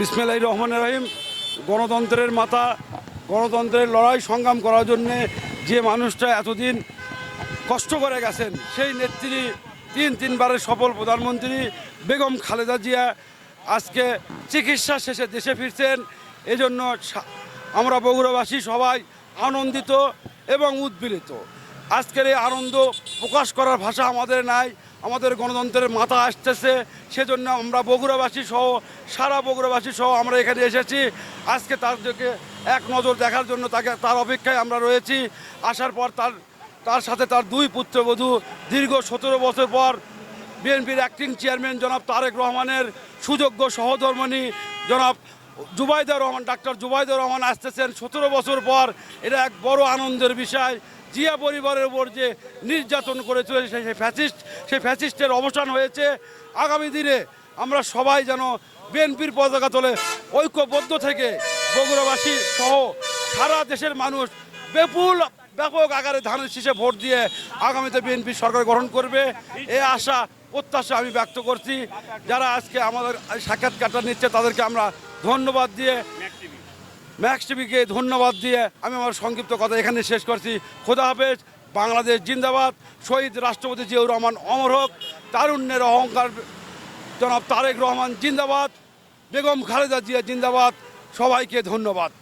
বিসমিল্লাহ রহমান রহিম। গণতন্ত্রের মাতা গণতন্ত্রের লড়াই সংগ্রাম করার জন্যে যে মানুষটা এতদিন কষ্ট করে গেছেন, সেই নেত্রী, তিন তিনবারের সফল প্রধানমন্ত্রী বেগম খালেদা জিয়া আজকে চিকিৎসা শেষে দেশে ফিরছেন। এজন্য আমরা বগুড়াবাসী সবাই আনন্দিত এবং উদ্বেলিত। আজকের এই আনন্দ প্রকাশ করার ভাষা আমাদের নাই। আমাদের গণতন্ত্রের মাথা আসতেছে, সেজন্য আমরা বগুড়াবাসী সহ, সারা বগুড়াবাসী সহ আমরা এখানে এসেছি। আজকে তাদেরকে এক নজর দেখার জন্য তাকে, তার অপেক্ষায় আমরা রয়েছি। আসার পর তার তার সাথে তার দুই পুত্রবধূ, দীর্ঘ সতেরো বছর পর বিএনপির অ্যাক্টিং চেয়ারম্যান জনাব তারেক রহমানের সুযোগ্য সহধর্মণী জনাব জুবাইদুর রহমান, ডাক্তার জুবাইদুর রহমান আসতেছেন। সতেরো বছর পর এটা এক বড় আনন্দের বিষয়। জিয়া পরিবারের উপর যে নির্যাতন করে চলেছে সেই ফ্যাসিস্ট, সেই ফ্যাসিস্টের অবসান হয়েছে। আগামী দিনে আমরা সবাই যেন বিএনপির পতাকা তোলে ঐক্যবদ্ধ থেকে বগুড়াবাসী সহ সারা দেশের মানুষ বিপুল, ব্যাপক আকারে ধানের শীষে ভোট দিয়ে আগামীতে বিএনপি সরকার গঠন করবে। এ আশা, প্রত্যাশা আমি ব্যক্ত করছি। যারা আজকে আমাদের সাক্ষাৎকারটা নিচ্ছে, তাদেরকে আমরা ধন্যবাদ দিয়ে ম্যাক্স টিভিকে ধন্যবাদ দিয়ে আমি আমার সংক্ষিপ্ত কথা এখানে শেষ করছি। খোদা হাফেজ, বাংলাদেশ জিন্দাবাদ। শহীদ রাষ্ট্রপতি জিয়াউর রহমান অমর হোক, তারুণ্যের অহংকার জনাব তারেক রহমান জিন্দাবাদ, বেগম খালেদা জিয়া জিন্দাবাদ। সবাইকে ধন্যবাদ।